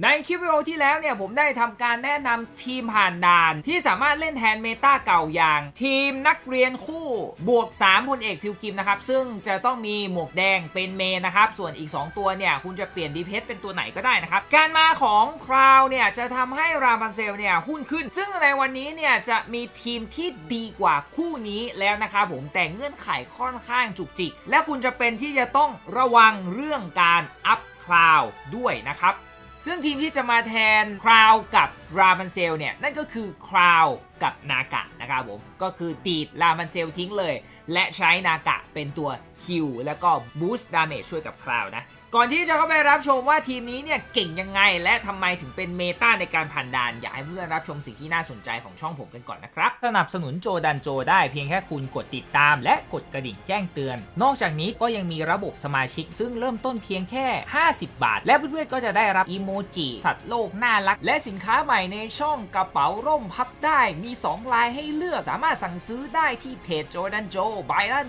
ในคลิปวิดีโอที่แล้วเนี่ยผมได้ทำการแนะนำทีมผ่านด่าน ที่สามารถเล่นแทนเมตาเก่าอย่าง ทีมนักเรียนคู่บวก3พลเอกพิวกิมนะครับ ซึ่งจะต้องมีหมวกแดงเป็นเมนะครับ ส่วนอีก 2 ตัวเนี่ย คุณจะเปลี่ยนดีเพสเป็นตัวไหนก็ได้นะครับ การมาของคราวเนี่ย จะทำให้ราพันเซลเนี่ยหุ้นขึ้น ซึ่งในวันนี้เนี่ยจะมีทีมที่ดีกว่าคู่นี้แล้วนะครับผมแต่เงื่อนไขค่อนข้างจุกจิกและคุณจะเป็นที่จะต้องระวังเรื่องการอัพคราวด้วยนะครับ ซึ่งทีมที่จะมาแทนคราวกับ รามันเซลเนี่ยนั่นก็คือคราวกับนากะนะครับผมก็คือตีดรามันเซลทิ้งเลย และใช้นากะเป็นตัวฮิลแล้วก็บูสต์ดาเมจช่วยกับคราวนะก่อนที่จะเข้าไปรับชมว่าทีมนี้เนี่ยเก่งยังไง และทำไมถึงเป็นเมตาในการผ่านด่าน อยากให้เพื่อนรับชมสิ่งที่น่าสนใจของช่องผมกันก่อนนะครับ สนับสนุนโจดันโจได้เพียงแค่คุณกดติดตาม และกดกระดิ่งแจ้งเตือน นอกจากนี้ก็ยังมีระบบสมาชิก ซึ่งเริ่มต้นเพียงแค่ 50 บาท และเพื่อนๆก็จะได้รับอีโมจิสัตว์โลกน่ารัก และสินค้าใหม่ในช่องกระเป๋าร่มพับได้มี 2 ลายให้เลือกสามารถสั่งซื้อได้ที่เพจโจดันโจใบละ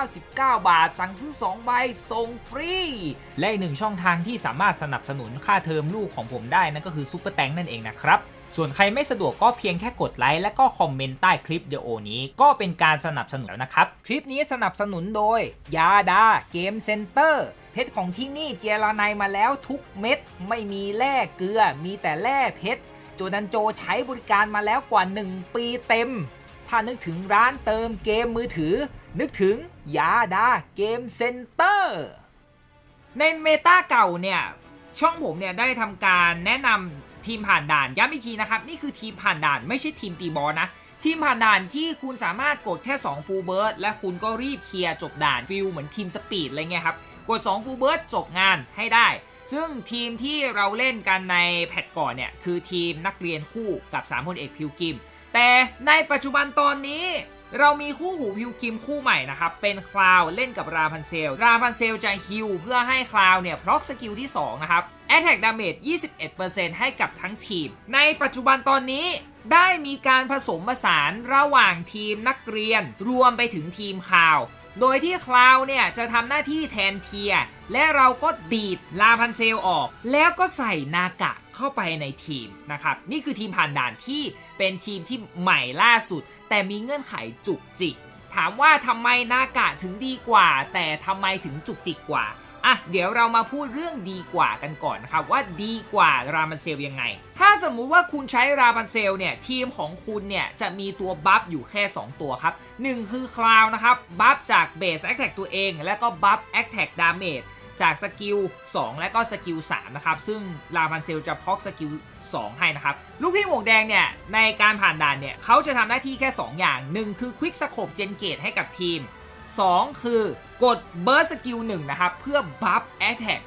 199 บาท สั่งซื้อ 2 ใบส่งฟรี และอีกหนึ่งช่องทางที่สามารถสนับสนุนค่าเทอมลูกของผมได้นั่นก็คือซุปเปอร์แตงนั่นเองนะครับส่วนใครไม่สะดวกก็เพียงแค่กดไลค์และก็คอมเมนต์ใต้คลิปวิดีโอนี้ ก็เป็นการสนับสนุนแล้วนะครับ คลิปนี้สนับสนุนโดย ยาดาเกมเซ็นเตอร์เพชรของที่นี่เจรไนมาแล้วทุกเม็ด ไม่มีแร่เกลือ มีแต่แร่เพชร โจดันโจใช้บริการมาแล้วกว่า 1 ปีเต็ม ถ้านึกถึงร้านเติมเกมมือถือ นึกถึงยาดาเกมเซ็นเตอร์ในเมตาเก่าเนี่ย ช่องผมเนี่ยได้ทำการแนะนำทีมผ่านด่านย้ำอีกทีนะครับ นี่คือทีมผ่านด่านไม่ใช่ทีมตีบอลนะทีมผ่านด่านที่คุณสามารถกดแค่ 2 ฟูลเบิร์ดและคุณก็รีบเคลียร์จบด่านฟิลเหมือนทีมสปีดอะไรเงี้ยครับ กด 2 ฟูลเบิร์ดจบงานให้ได้ ซึ่งทีมที่เราเล่นกันในแพทก่อนเนี่ย คือทีมนักเรียนคู่กับ3พลเอกพิวกิม แต่ในปัจจุบันตอนนี้เรามีคู่หูพิวกิมคู่ใหม่นะครับ เป็นคลาวเล่นกับราพันเซล ราพันเซลจะฮิลเพื่อให้คลาวเนี่ยพล็อกสกิลที่ 2 นะครับ Attack Damage 21%ให้กับทั้งทีม ในปัจจุบันตอนนี้ได้มีการผสมผสานระหว่างทีมนักเรียน รวมไปถึงทีมคลาว โดยที่คลาวเนี่ยจะทำหน้าที่แทนเทีย และเราก็ดีดลาพันเซลออก แล้วก็ใส่นากะเข้าไปในทีมนะครับ นี่คือทีมผ่านด่านที่เป็นทีมที่ใหม่ล่าสุด แต่มีเงื่อนไขจุกจิก ถามว่าทำไมนากะถึงดีกว่า แต่ทำไมถึงจุกจิกกว่า อะเดี๋ยวเรามาพูดเรื่องดีกว่ากันก่อนนะครับว่าดีกว่ารามันเซลยังไง ถ้าสมมุติว่าคุณใช้รามันเซลเนี่ยทีมของคุณเนี่ยจะมีตัวบัฟอยู่แค่ 2 ตัวครับ 1 คือคลาวนะครับบัฟจากเบสแอคแท็กตัวเอง แล้วก็บัฟแอคแท็กดาเมจจากสกิล 2 และก็สกิล 3 นะครับ ซึ่งลาพันเซลจะพอกสกิล 2 ให้นะครับ ลูกพี่หมวกแดงเนี่ย ในการผ่านด่านเนี่ย เขาจะทำหน้าที่แค่ 2 อย่าง 1 คือควิกสโคปเจนเกตให้กับทีม 2 คือกดเบิร์สกิล1นะครับ เพื่อบัฟแอ t แท็ก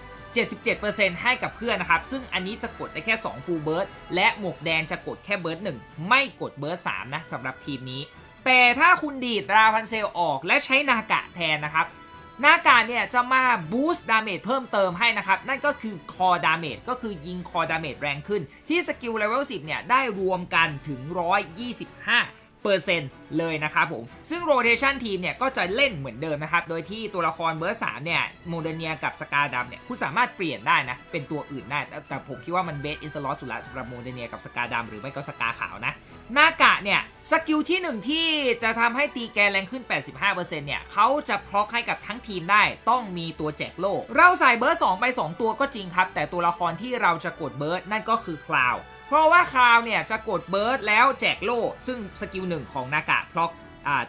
77%ให้กับเพื่อนนะครับ ซึ่งอันนี้จะกดได้แค่ 2 ฟูลเบิร์ d และหมวกแดงจะกดแค่เบิร์ด1ไม่กดเบิร์ด3นะสำหรับทีมนี้ แต่ถ้าคุณดีดราพันเซลออกและใช้นากะแทนนะครับหน้ากาเนี่ยจะมาบูสต์ดาเมจเพิ่มเติมให้นะครับ นั่นก็คือคอดาเมจก็คือยิงคอดาเมจแรงขึ้น ที่สกิลเลเวล10 เนี่ย ได้รวมกันถึง 125 เปอร์เซ็นต์เลยนะครับผม ซึ่งโรเ t ชันทีมเนี่ยก็จะเล่นเหมือนเดิมนะครับ โดยที่ตัวละครเบอร์3เนี่ยโมเดเนียกับสกาดัมเนี่ยคุณสามารถเปลี่ยนได้นะ เป็นตัวอื่นได้ แต่ผมคิดว่ามันเบสอินสลอสสุดละสำหรับโมเดเนียกับสกาดัมหรือไม่ก็สกาขาวนะหน้ากะเนี่ยสกิลที่ 1 ที่จะทำให้ตีแกแรงขึ้น 85%เนี่ยเขาจะพล็อกให้กับทั้งทีมได้ต้องมีตัวแจกโล่เราใส่เบอร์2ไป 2 ตัวก็จริงครับ แต่ตัวละครที่เราจะกดเบิร์ดนั่นก็คือคลาว เพราะว่าคลาวเนี่ยจะกดเบิร์ดแล้วแจกโล่ ซึ่งสกิล1ของนากะพล็อก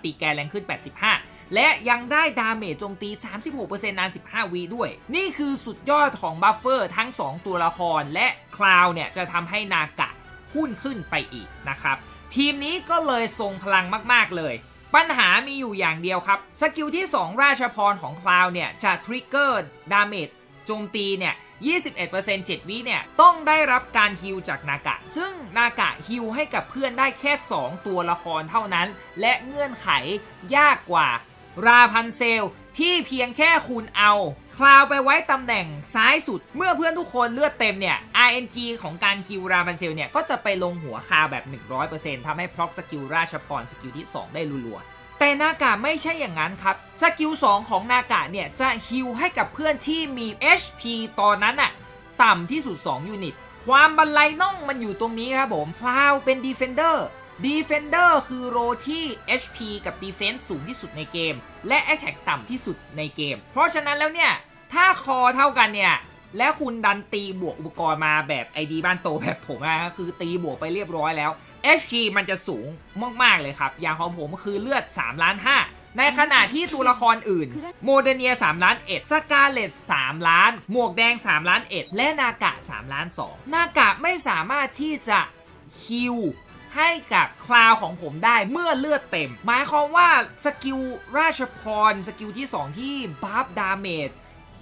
ตีแกนแรงขึ้น 85 และยังได้ดาเมจโจมตี 36%นาน 15วิด้วย นี่คือสุดยอดของบัฟเฟอร์ทั้ง 2 ตัวละคร และคลาวเนี่ยจะทำให้นากะหุ้นขึ้นไปอีกนะครับ ทีมนี้ก็เลยทรงพลังมาก ๆ เลย ปัญหามีอยู่อย่างเดียวครับ สกิลที่ 2 ราชพรของคลาวเนี่ยจะทริกเกอร์ดาเมจ โจมตีเนี่ย 21% 7 วิเนี่ย ต้องได้รับการฮิลจากนากะ ซึ่งนากะฮิลให้กับเพื่อนได้แค่ 2 ตัวละครเท่านั้น และเงื่อนไขยากกว่าราพันเซลที่เพียงแค่คุณเอา คลาวไปไว้ตำแหน่งซ้ายสุด เมื่อเพื่อนทุกคนเลือดเต็มเนี่ย RNG ของการคิวราพันเซลเนี่ย ก็จะไปลงหัวคาแบบ 100%ทำให้พร็อกสกิลราชพรสกิลที่ 2 ได้รัวๆ แต่นากะไม่ใช่อย่างนั้นครับ สกิล 2 ของนากะเนี่ย จะฮิลให้กับเพื่อนที่มี HP ตอนนั้นอะต่ำที่สุด 2 ยูนิต ความบันไลน่องมันอยู่ตรงนี้ครับผมคลาวเป็น Defender Defender คือโรที่ HP กับ Defense สูงที่สุดในเกม และ Attack ต่ำที่สุดในเกม เพราะฉะนั้นแล้วเนี่ย ถ้าคอเท่ากันเนี่ย แล้วคุณดันตีบวกอุปกรณ์มาแบบ ID บ้านโตแบบผมนะคือตีบวกไปเรียบร้อยแล้ว HP มันจะสูงมากๆเลยครับ อย่างของผมคือเลือด3ล้าน5ในขณะที่ตัวละครอื่น โมเดเนีย 3 ล้าน1สกาเลต3ล้าน หมวกแดง 3 ล้าน1และนากะ 3 ล้าน2นากะไม่สามารถที่จะฮิวให้กับคลาวของผมได้เมื่อเลือดเต็ม หมายความว่าสกิลราชพรสกิลที่ 2 ที่บัฟดาเมจ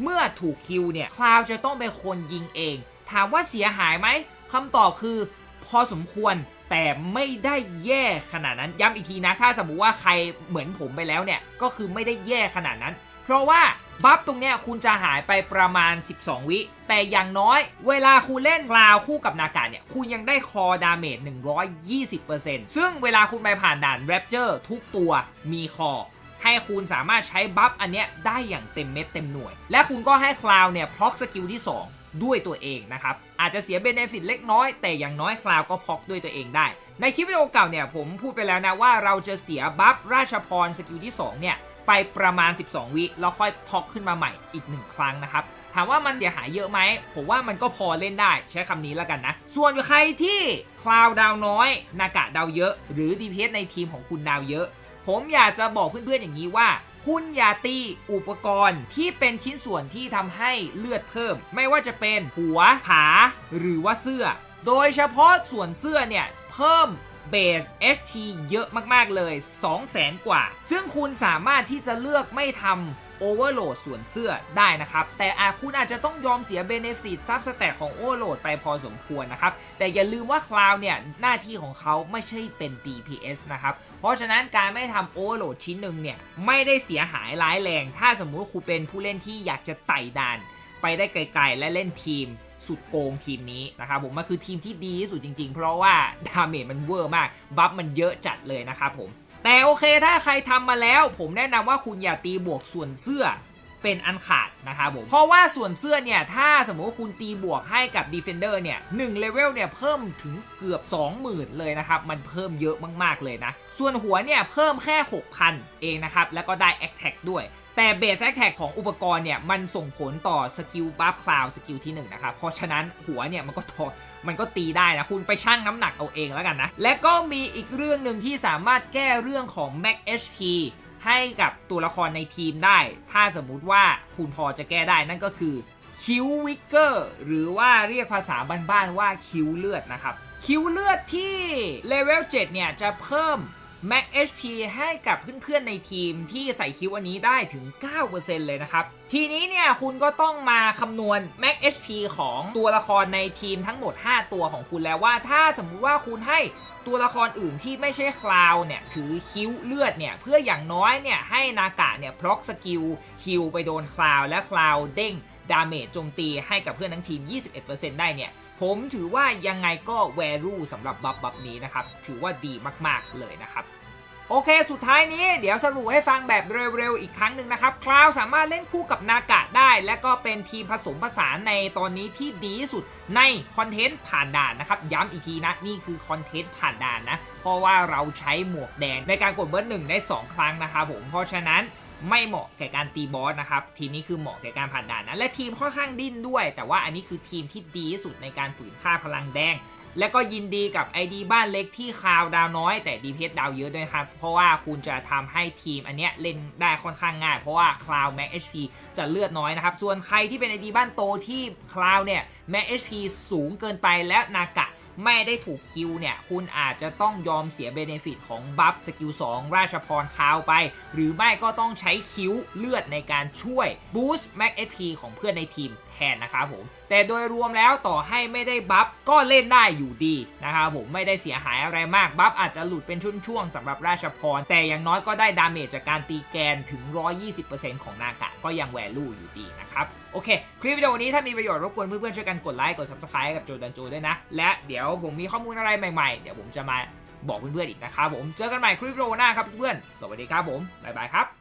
เมื่อถูกคิวเนี่ยคลาวจะต้องเป็นคนยิงเอง ถามว่าเสียหายไหมคำตอบคือ พอสมควร แต่ไม่ได้แย่ขนาดนั้นย้ำอีกทีนะ ถ้าสมมติว่าใครเหมือนผมไปแล้วเนี่ย ก็คือไม่ได้แย่ขนาดนั้น เพราะว่าบัฟตรงเนี้ยคุณจะหายไปประมาณ 12 วิ แต่อย่างน้อย เวลาคุณเล่นคลาวคู่กับนากาเนี่ย คุณยังได้คอดาเมจ 120%ซึ่งเวลาคุณไปผ่านด่านแรปเจอร์ทุกตัวมีคอ ให้คุณสามารถใช้บัฟอันเนี้ยได้อย่างเต็มเม็ดเต็มหน่วย และคุณก็ให้คลาวเนี่ยพล็อกสกิลที่ 2 ด้วยตัวเองนะครับ อาจจะเสียเบเนฟิตเล็กน้อย แต่อย่างน้อยคลาวก็พอกด้วยตัวเองได้ ในคลิปวิดีโอเก่าเนี่ยผมพูดไปแล้วนะว่าเราจะเสียบัฟราชพรสกิลที่ 2 เนี่ย ไปประมาณ 12 วิแล้วค่อยพอกขึ้นมาใหม่อีก 1 ครั้งนะครับถามว่ามันเสียหายเยอะไหม ผมว่ามันก็พอเล่นได้ใช้คำนี้แล้วกันนะ ส่วนใครที่คลาวดาวน้อยนากะดาวเยอะ หรือ DPS ในทีมของคุณดาวเยอะ ผมอยากจะบอกเพื่อนๆอย่างนี้ว่า คุณอย่าตีอุปกรณ์ที่เป็นชิ้นส่วนที่ทำให้เลือดเพิ่ม ไม่ว่าจะเป็นหัวขาหรือว่าเสื้อ โดยเฉพาะส่วนเสื้อเนี่ยเพิ่มเบส HP เยอะมาก ๆ เลย 200,000 กว่า ซึ่งคุณสามารถที่จะเลือกไม่ทำ โอเวอร์โหลดส่วนเสื้อได้นะครับ แต่อาจคุณอาจจะต้องยอมเสียเบเนฟิตซับสแต็กของโอเวอร์โหลดไปพอสมควรนะครับ แต่อย่าลืมว่าคลาวเนี่ย หน้าที่ของเขาไม่ใช่เป็น DPS นะครับ เพราะฉะนั้นการไม่ทำโอเวอร์โหลดชิ้นหนึ่งเนี่ย ไม่ได้เสียหายร้ายแรง ถ้าสมมุติคุณเป็นผู้เล่นที่อยากจะไต่ด่าน ไปได้ไกลๆ และเล่นทีมสุดโกงทีมนี้นะครับผมมันคือทีมที่ดีที่สุดจริง ๆ เพราะว่าดาเมจมันเวอร์มาก บัฟมันเยอะจัดเลยนะครับผม แต่โอเคถ้าใครทำมาแล้ว ผมแนะนำว่าคุณอย่าตีบวกส่วนเสื้อ เป็นอันขาดนะครับผม เพราะว่าส่วนเสื้อเนี่ย ถ้าสมมติว่าคุณตีบวกให้กับ Defender เนี่ย1เลเวลเนี่ยเพิ่มถึงเกือบ 20,000 เลยนะครับ มันเพิ่มเยอะมาก ๆ เลยนะ ส่วนหัวเนี่ยเพิ่มแค่ 6,000 เองนะครับ แล้วก็ได้ a t t a c k ด้วยแต่เบสแอคแท็กของอุปกรณ์เนี่ยมันส่งผลต่อสกิลบัฟคลาวสกิลที่1นะครับ เพราะฉะนั้นหัวเนี่ยมันก็ทอมันก็ตีได้นะ คุณไปชั่งน้ำหนักเอาเองแล้วกันนะ และก็มีอีกเรื่องหนึ่งที่สามารถแก้เรื่องของ Max HP ให้กับตัวละครในทีมได้ ถ้าสมมุติว่าคุณพอจะแก้ได้นั่นก็คือคิววิกเกอร์หรือว่าเรียกภาษาบ้านๆว่าคิวเลือดนะครับคิวเลือดที่เลเวล7เนี่ยจะเพิ่ม Max HP ให้กับเพื่อนๆในทีมที่ใส่คิวอันนี้ได้ถึง 9%เลยนะครับ ทีนี้เนี่ยคุณก็ต้องมาคำนวณ Max HP ของตัวละครในทีมทั้งหมด 5 ตัวของคุณแล้วว่า ถ้าสมมุติว่าคุณให้ตัวละครอื่นที่ไม่ใช่คลาวเนี่ยถือคิวเลือดเนี่ยเพื่ออย่างน้อยเนี่ยให้นากะเนี่ยพล็อกสกิลคิวไปโดนคลาวและคลาวเด้งดาเมจโจมตีให้กับเพื่อนทั้งทีม 21%ได้เนี่ยผมถือว่ายังไงก็ value สำหรับบัฟบัฟนี้นะครับ ถือว่าดีมาก ๆ เลยนะครับ โอเค สุดท้ายนี้เดี๋ยวสรุปให้ฟังแบบเร็วๆ อีกครั้งหนึ่งนะครับ คลาวสามารถเล่นคู่กับนากะได้ และก็เป็นทีมผสมผสานในตอนนี้ที่ดีที่สุดในคอนเทนต์ผ่านด่านนะครับ ย้ำอีกทีนะ นี่คือคอนเทนต์ผ่านด่านนะ เพราะว่าเราใช้หมวกแดงในการกดเบิร์หนึ่งได้ 2 ครั้งนะครับผม เพราะฉะนั้นไม่เหมาะแก่การตีบอสนะครับ ทีมนี้คือเหมาะแก่การผ่านด่านนะ และทีมค่อนข้างดิ้นด้วย แต่ว่าอันนี้คือทีมที่ดีที่สุดในการฝืนค่าพลังแดง และก็ยินดีกับ ID บ้านเล็กที่คาวดาวน้อย แต่ดีเพสดาวเยอะด้วยครับ เพราะว่าคุณจะทำให้ทีมอันเนี้ยเล่นได้ค่อนข้างง่าย เพราะว่าคลาว Max HP จะเลือดน้อยนะครับ ส่วนใครที่เป็น ID บ้านโตที่คลาวเนี่ย Max HP สูงเกินไปและนากะ ไม่ได้ถูกคิวเนี่ย คุณอาจจะต้องยอมเสียเบเนฟิตของบัฟสกิล 2 ราชพรคาวไป หรือไม่ก็ต้องใช้คิวเลือดในการช่วยบูสต์ Max HP ของเพื่อนในทีมแทนนะครับผม แต่โดยรวมแล้วต่อให้ไม่ได้บัฟก็เล่นได้อยู่ดีนะครับผมไม่ได้เสียหายอะไรมาก บัฟอาจจะหลุดเป็นช่วงๆสำหรับราชพร แต่อย่างน้อยก็ได้ดาเมจจากการตีแกนถึง 120%ของนากะก็ยังแวลูอยู่ดีนะครับ อเคคลิปวิดีโอนี้ถ้ามีประโยชน์รบกวนเพื่อนๆช่วยกันกดไลค์กด subscribe กับโจดันโจด้วยนะ และเดี๋ยวผมมีข้อมูลอะไรใหม่ๆ เดี๋ยวผมจะมาบอกเพื่อนๆอีกนะครับผมเจอกันใหม่คลิปวิดีโอหน้าครับเพื่อนๆสวัสดีครับผมบ๊ายบายครับ